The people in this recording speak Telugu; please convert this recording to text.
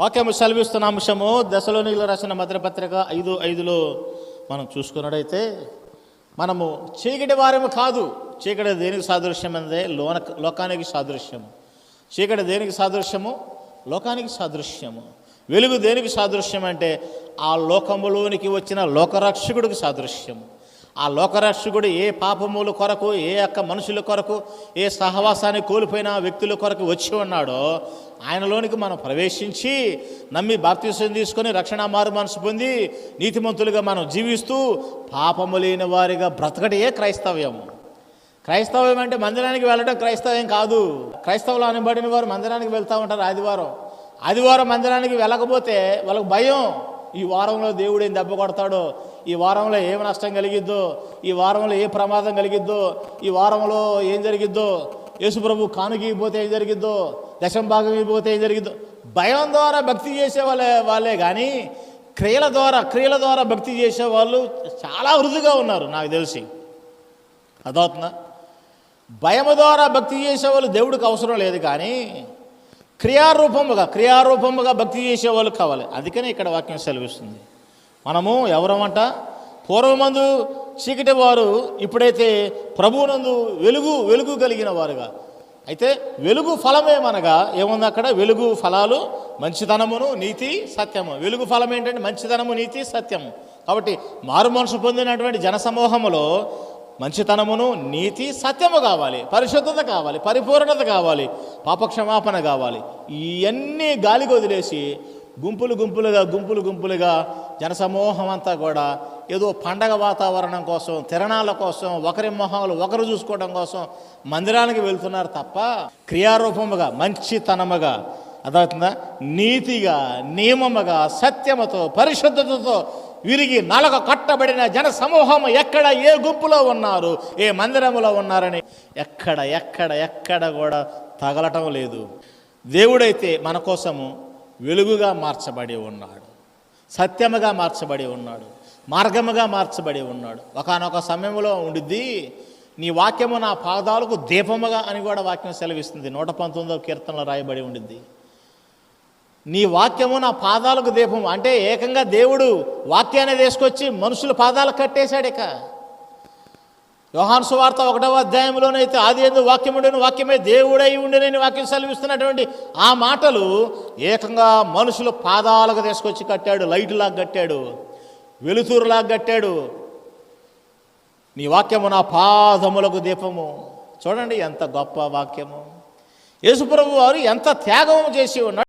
వాక్యము సెలవిస్తున్న అంశము దశలోనిలో రాసిన మద్రపత్రిక ఐదు ఐదులో మనం చూసుకున్నట్టయితే మనము చీకటి వారము కాదు. చీకటి దేనికి సాదృశ్యం అందే లోన లోకానికి సాదృశ్యము. చీకటి దేనికి సాదృశ్యము? లోకానికి సాదృశ్యము. వెలుగు దేనికి సాదృశ్యం అంటే ఆ లోకములోనికి వచ్చిన లోకరక్షకుడికి సాదృశ్యము. ఆ లోకరక్షకుడు ఏ పాపముల కొరకు ఏ యొక్క మనుషుల కొరకు ఏ సహవాసాన్ని కోల్పోయిన వ్యక్తుల కొరకు వచ్చి ఉన్నాడో ఆయనలోనికి మనం ప్రవేశించి నమ్మి బాప్తీసం తీసుకొని రక్షణ మారు మనసు పొంది నీతిమంతులుగా మనం జీవిస్తూ పాపము లేని వారిగా బ్రతకటే క్రైస్తవ్యము క్రైస్తవం అంటే మందిరానికి వెళ్ళడం క్రైస్తవం కాదు. క్రైస్తవులు అనబడిన వారు మందిరానికి వెళ్తూ ఉంటారు ఆదివారం. ఆదివారం మందిరానికి వెళ్ళకపోతే వాళ్ళకి భయం. ఈ వారంలో దేవుడు ఏం దెబ్బ కొడతాడో? ఈ వారంలో ఏం నష్టం కలిగిద్దో? ఈ వారంలో ఏ ప్రమాదం కలిగిద్దో? ఈ వారంలో ఏం జరిగిద్దో? యేసుప్రభు కానుకి పోతే ఏం జరిగిద్దో? దశం భాగం పోతే ఏం జరిగిద్దో? భయం ద్వారా భక్తి చేసే వాళ్ళే వాళ్ళే కానీ క్రియల ద్వారా క్రియల ద్వారా భక్తి చేసే వాళ్ళు చాలా వృద్ధిగా ఉన్నారు నాకు తెలిసి. అదవుతుందా భయము ద్వారా భక్తి చేసేవాళ్ళు దేవుడికి అవసరం లేదు కానీ క్రియారూపముగా క్రియారూపముగా భక్తి చేసేవాళ్ళు కావాలి. అందుకనే ఇక్కడ వాక్యం సెలవిస్తుంది. మనము ఎవరమంట? పూర్వమందు చీకటి వారు ఇప్పుడైతే ప్రభువునందు వెలుగు వెలుగు కలిగిన వారుగా. అయితే వెలుగు ఫలమేమనగా ఏముంది అక్కడ? వెలుగు ఫలాలు మంచితనమును నీతి సత్యము. వెలుగు ఫలం ఏంటంటే మంచితనము నీతి సత్యము. కాబట్టి మారు మనసు పొందినటువంటి జనసమూహములో మంచితనమును నీతి సత్యము కావాలి. పరిశుద్ధత కావాలి. పరిపూర్ణత కావాలి. పాపక్షమాపణ కావాలి. ఇవన్నీ గాలికి వదిలేసి గుంపులు గుంపులుగా గుంపులు గుంపులుగా జనసమూహం అంతా కూడా ఏదో పండగ వాతావరణం కోసం తిరణాల కోసం ఒకరి మొహాలు ఒకరు చూసుకోవడం కోసం మందిరానికి వెళ్తున్నారు తప్ప క్రియారూపముగా మంచితనముగా అదవుతుందా నీతిగా నియమముగా సత్యముతో పరిశుద్ధతతో విరిగి నలక కట్టబడిన జన సమూహం ఎక్కడ ఏ గుంపులో ఉన్నారు ఏ మందిరములో ఉన్నారని ఎక్కడ ఎక్కడ ఎక్కడ కూడా తగలటం లేదు. దేవుడైతే మన కోసము వెలుగుగా మార్చబడి ఉన్నాడు. సత్యముగా మార్చబడి ఉన్నాడు. మార్గముగా మార్చబడి ఉన్నాడు. ఒకనొక సమయంలో ఉండిద్ది నీ వాక్యము నా పాదాలకు దీపముగా అని కూడా వాక్యం సెలవిస్తుంది. నూట పంతొమ్మిదో కీర్తనలో రాయబడి ఉండిద్ది. నీ వాక్యము నా పాదాలకు దీపం అంటే ఏకంగా దేవుడు వాక్యాన్ని తీసుకొచ్చి మనుషుల పాదాలకు కట్టేశాడు ఇక. యోహాన్ సువార్త ఒకటవ అధ్యాయంలోనైతే ఆది ఎందు ఉండే వాక్యమే దేవుడై ఉండినని వాక్యం సెలవిస్తున్నటువంటి ఆ మాటలు ఏకంగా మనుషుల పాదాలకు తీసుకొచ్చి కట్టాడు లైట్లాగా కట్టాడు వెలుతురులాగా కట్టాడు. నీ వాక్యము నా పాదములకు దీపము. చూడండి ఎంత గొప్ప వాక్యము. యేసుప్రభు వారు ఎంత త్యాగము చేసి ఉన్నాడు.